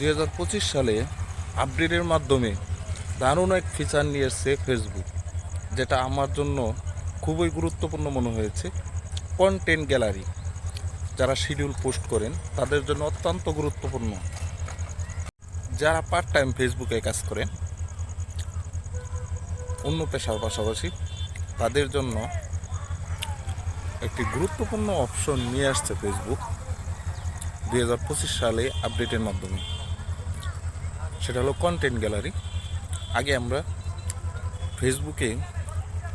দু হাজার পঁচিশ সালে আপডেটের মাধ্যমে দারুণ এক ফিচার নিয়ে এসছে ফেসবুক যেটা আমার জন্য খুবই গুরুত্বপূর্ণ মনে হয়েছে। কন্টেন্ট গ্যালারি যারা শিডিউল পোস্ট করেন, তাদের জন্য অত্যন্ত গুরুত্বপূর্ণ। যারা পার্ট টাইম ফেসবুকে কাজ করেন, অন্য পেশার পাশাপাশি তাদের জন্য একটি গুরুত্বপূর্ণ অপশন নিয়ে আসছে ফেসবুক দু হাজার পঁচিশ সালে আপডেটের মাধ্যমে। সেটা হলো কন্টেন্ট গ্যালারি আগে আমরা ফেসবুকে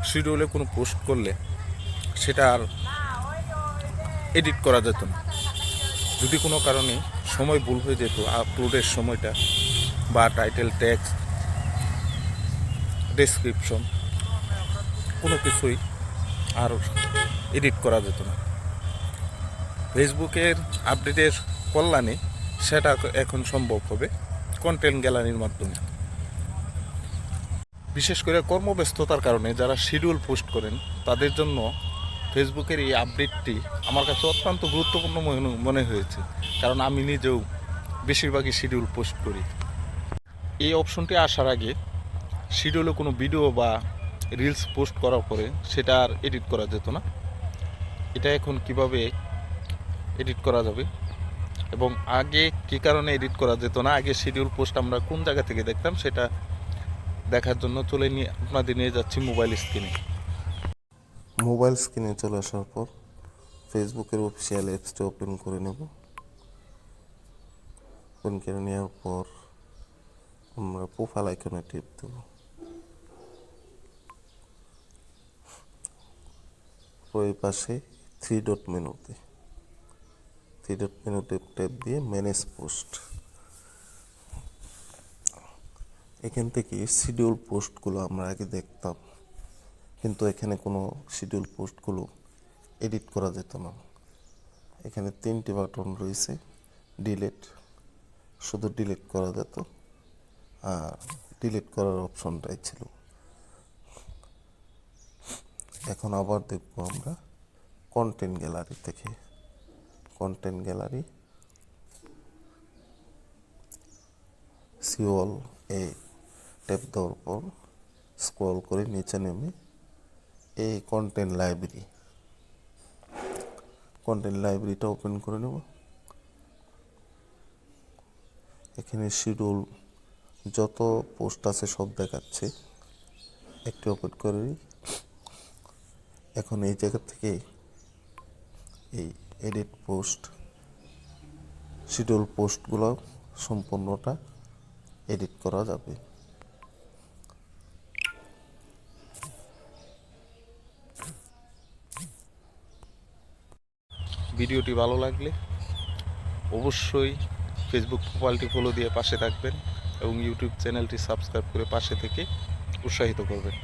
শিডিউলে কোনো পোস্ট করলে সেটা আর এডিট করা যেত না। যদি কোনো কারণে সময় ভুল হয়ে যেত আপলোডের সময়টা বা টাইটেল ট্যাক্স ডেসক্রিপশন কোনো কিছুই আর এডিট করা যেত না। ফেসবুকের আপডেটের কল্যাণে সেটা এখন সম্ভব হবে। কন্টেন্ট গ্যালারির মাধ্যমে। বিশেষ করে কর্মব্যস্ততার কারণে যারা শিডিউল পোস্ট করেন, তাদের জন্য ফেসবুকের এই আপডেটটি আমার কাছে অত্যন্ত গুরুত্বপূর্ণ মনে- হয়েছে। কারণ আমি নিজেও বেশিরভাগই শিডিউল পোস্ট করি। এই অপশনটি আসার আগে শিডিউলে কোনো ভিডিও বা রিলস পোস্ট করার পরে সেটা আর এডিট করা যেত না। এটা এখন কীভাবে এডিট করা যাবে? এবং আগে কী কারণে এডিট করা যেত না, আগে শিডিউল পোস্ট আমরা কোন জায়গা থেকে দেখতাম সেটা দেখার জন্য চলে নিয়ে আপনাদের নিয়ে যাচ্ছি মোবাইল স্ক্রিনে মোবাইল স্ক্রিনে চলে আসার পর ফেসবুকের অফিসিয়াল অ্যাপসটা ওপেন করে নেব। ওপেন করে নেওয়ার পর আমরা প্রোফাইল আইকনে টিপ দেব। ওই পাশে থ্রি ডট মেনুতে থ্রি ডট মেনুতে ট্যাপ দিয়ে ম্যানেজ পোস্ট। এখান থেকে শিডিউল পোস্টগুলো আমরা আগে দেখতাম। কিন্তু এখানে কোনো শিডিউল পোস্টগুলো এডিট করা যেত না। এখানে তিনটি বাটন রয়েছে ডিলিট শুধু ডিলিট করা যেত আর ডিলিট করার অপশনটাই ছিল। এখন আবার দেখব আমরা কন্টেন্ট গ্যালারি থেকে। কন্টেন্ট গ্যালারি সিওল এ ট্যাপ দেওয়ার পর স্ক্রল করে নিচে নেমে এই কন্টেন্ট লাইব্রেরি কন্টেন্ট লাইব্রেরিটা ওপেন করে নেব এখানে শিডিউল যত পোস্ট আছে সব দেখাচ্ছে একটি ওপেন করে। এখন এই জায়গা থেকে এই এডিট পোস্ট, শিডিউল পোস্টগুলো সম্পূর্ণটা এডিট করা যাবে। ভিডিওটি ভালো লাগলে অবশ্যই ফেসবুক প্রোফাইলটি ফলো দিয়ে পাশে থাকবেন এবং ইউটিউব চ্যানেলটি সাবস্ক্রাইব করে পাশে থেকে উৎসাহিত করবেন।